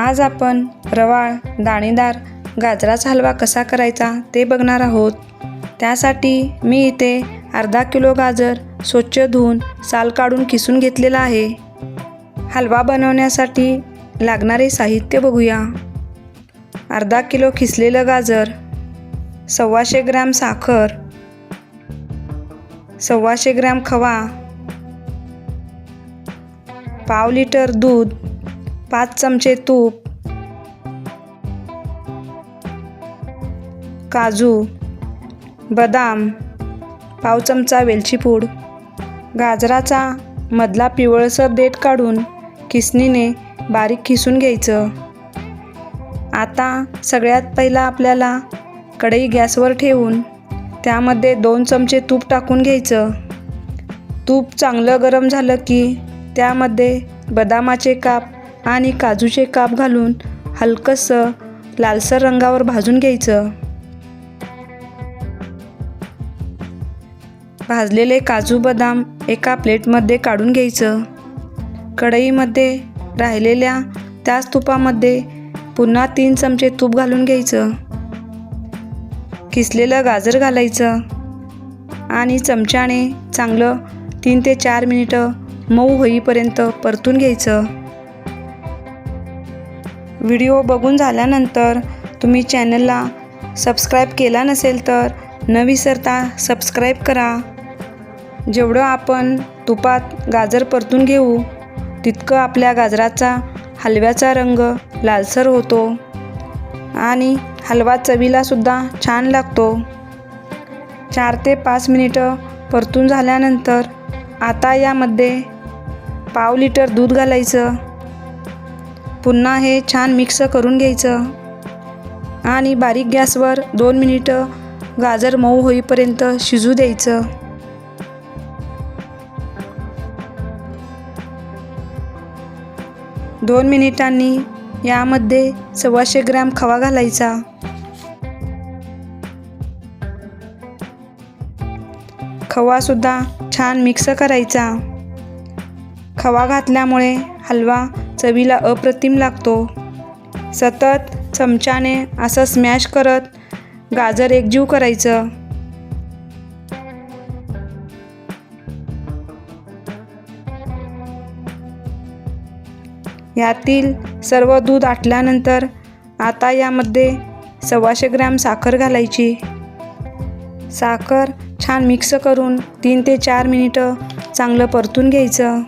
आज आपण रवाळ दाणेदार गाजराचा हलवा कसा करायचा ते बघणार आहोत. त्यासाठी मी इथे अर्धा किलो गाजर स्वच्छ धुवून साल काढून किसून घेतलेला आहे. हलवा बनवण्यासाठी लागणारे साहित्य बघूया. अर्धा किलो खिसलेलं गाजर सव्वाशे ग्रॅम साखर सव्वाशे ग्रॅम खवा पाव लिटर दूध पाच चमचे तूप काजू बदाम पाव चमचा वेलची पूड गाजराचा मधला पिवळसर देठ काढून किसनीने बारीक खिसून घ्यायचं. आता सगळ्यात पहिला आपल्याला कढई गॅसवर ठेवून त्यामध्ये दोन चमचे तूप टाकून घ्यायचं. तूप चांगलं गरम झालं की त्यामध्ये बदामाचे काप आणि काजूचे काप घालून हलकंसं लालसर रंगावर भाजून घ्यायचं. भाजलेले काजू बदाम एका प्लेटमध्ये काढून घ्यायचं. कढईमध्ये राहिलेल्या त्याच तुपामध्ये पुन्हा तीन चमचे तूप घालून घ्यायचं. किसलेलं गाजर घालायचं आणि चमच्याने चांगलं तीन ते चार मिनिटं मऊ होईपर्यंत परतून घ्यायचं. व्हिडिओ बघून झाल्यानंतर तुम्ही चॅनलला सबस्क्राईब केला नसेल तर न विसरता सबस्क्राईब करा. जेवढं आपण तुपात गाजर परतून घेऊ तितकं आपल्या गाजराचा हलव्याचा रंग लालसर होतो आणि हलवा चवीलासुद्धा छान लागतो. चार ते पाच मिनिटं परतून झाल्यानंतर आता यामध्ये पाव लिटर दूध घालायचं. पुन्हा हे छान मिक्स करून घ्यायचं. आणि बारीक गॅसवर दोन मिनिटं गाजर मऊ होईपर्यंत शिजू द्यायचं. दोन मिनिटांनी यामध्ये सव्वाशे ग्रॅम खवा घालायचा. खवासुद्धा छान मिक्स करायचा. खवा घातल्यामुळे हलवा चवीला अप्रतिम लागतो. सतत चमच्याने असं स्मॅश करत गाजर एकजीव करायचं. यातील सर्व दूध आटल्यानंतर आता यामध्ये सव्वाशे ग्रॅम साखर घालायची. साखर छान मिक्स करून तीन ते चार मिनिटं चांगलं परतून घ्यायचं.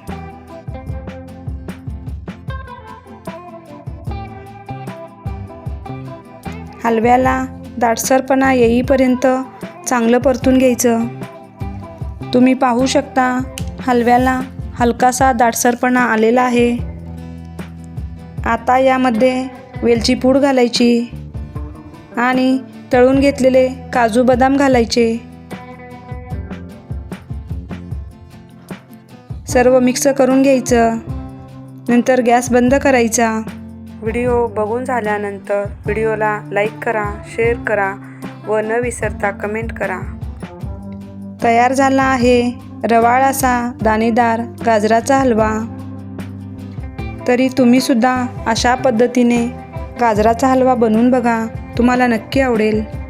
हलव्याला दाटसरपणा येईपर्यंत चांगलं परतून घ्यायचं. तुम्ही पाहू शकता हलव्याला हलकासा दाटसरपणा आलेला आहे. आता यामध्ये वेलची पूड घालायची आणि तळून घेतलेले काजू बदाम घालायचे. सर्व मिक्स करून घ्यायचं. नंतर गॅस बंद करायचा. व्हिडिओ बघून झाल्यानंतर व्हिडिओला लाईक करा शेअर करा व न विसरता कमेंट करा. तयार झाला आहे रवाळ असा दाणेदार गाजराचा हलवा. तरी तुम्हीसुद्धा अशा पद्धतीने गाजराचा हलवा बनवून बघा तुम्हाला नक्की आवडेल.